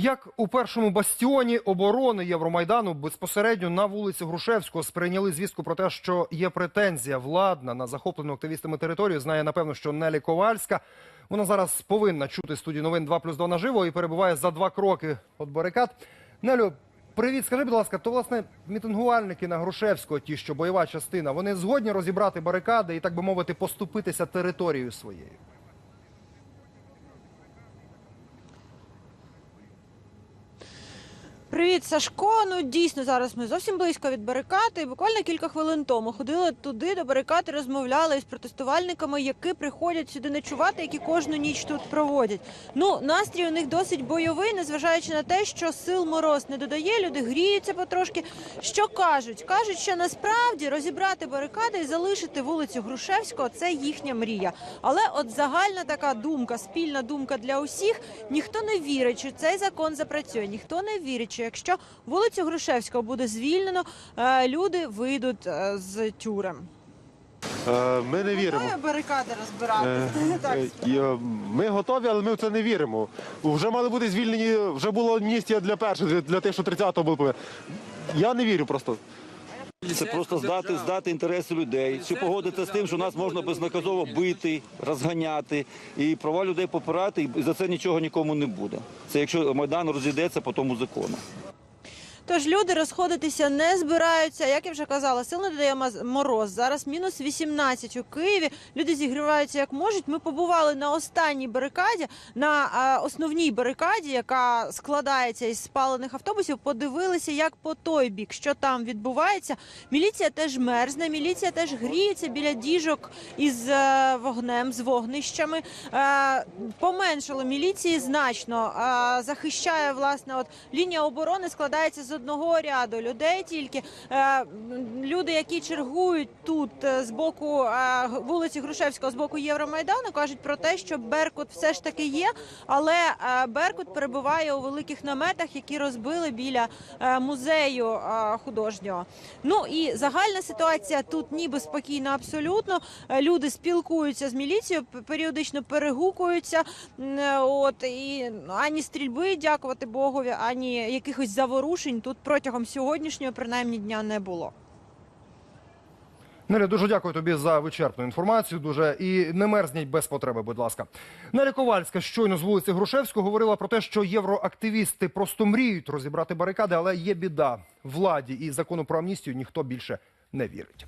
Як у першому бастіоні оборони Євромайдану безпосередньо на вулиці Грушевського сприйняли звістку про те, що є претензія владна на захоплену активістами територію. Знає напевно, що Нелі Ковальська. Вона зараз повинна чути студію новин 2 плюс 2 наживо і перебуває за два кроки від барикад. Нелю, привіт, скажи, будь ласка, то власне мітингувальники на Грушевського, ті, що бойова частина, вони згодні розібрати барикади і так би мовити поступитися територією своєю. Привіт, Сашко. Ну дійсно зараз ми зовсім близько від барикади. Буквально кілька хвилин тому ходили туди до барикади, розмовляли із протестувальниками, які приходять сюди ночувати, які кожну ніч тут проводять. Ну настрій у них досить бойовий, незважаючи на те, що сил мороз не додає. Люди гріються потрошки. Що кажуть? кажуть, що насправді розібрати барикади і залишити вулицю Грушевського це їхня мрія. Але от загальна така думка, спільна думка для усіх. Ніхто не вірить, що цей закон запрацює. Ніхто не вірить, що якщо вулицю Грушевського буде звільнено, е, люди вийдуть е, з тюрем. Е, Ми не віримо. Готові барикади розбирати. Ми готові, але ми в це не віримо. Вже мали бути звільнені, вже було амністія для перших, для- для тих, що 30-го були. Я не вірю просто. Це просто здати, здати інтереси людей, чи погодитися з тим, що нас можна безнаказово бити, розганяти і права людей попирати, і за це нічого нікому не буде. Це якщо майдан розійдеться по тому закону. Тож люди розходитися не збираються. Як я вже казала, сил не додає мороз. Зараз мінус 18 у Києві. Люди зігріваються як можуть. Ми побували на останній барикаді, на основній барикаді, яка складається із спалених автобусів. Подивилися, як по той бік, що там відбувається. Міліція теж мерзне, міліція теж гріється біля діжок із е, вогнем, з вогнищами. Е, поменшало міліції значно. Е, захищає власне, от лінія оборони складається з одного ряду людей. Тільки е, люди, які чергують тут е, з боку е, вулиці Грушевського, з боку Євромайдану, кажуть про те, що Беркут все ж таки є, але Беркут перебуває у великих наметах, які розбили біля музею художнього. Ну і загальна ситуація тут ніби спокійна абсолютно. Люди спілкуються з міліцією, періодично перегукуються. От і ані стрільби, дякувати Богові, ані якихось заворушень тут протягом сьогоднішнього принаймні дня не було. Неля, дуже дякую тобі за вичерпну інформацію. Дуже і не мерзніть без потреби, будь ласка. Неля Ковальська щойно з вулиці Грушевського говорила про те, що євроактивісти просто мріють розібрати барикади, але є біда владі і закону про амністію ніхто більше не вірить.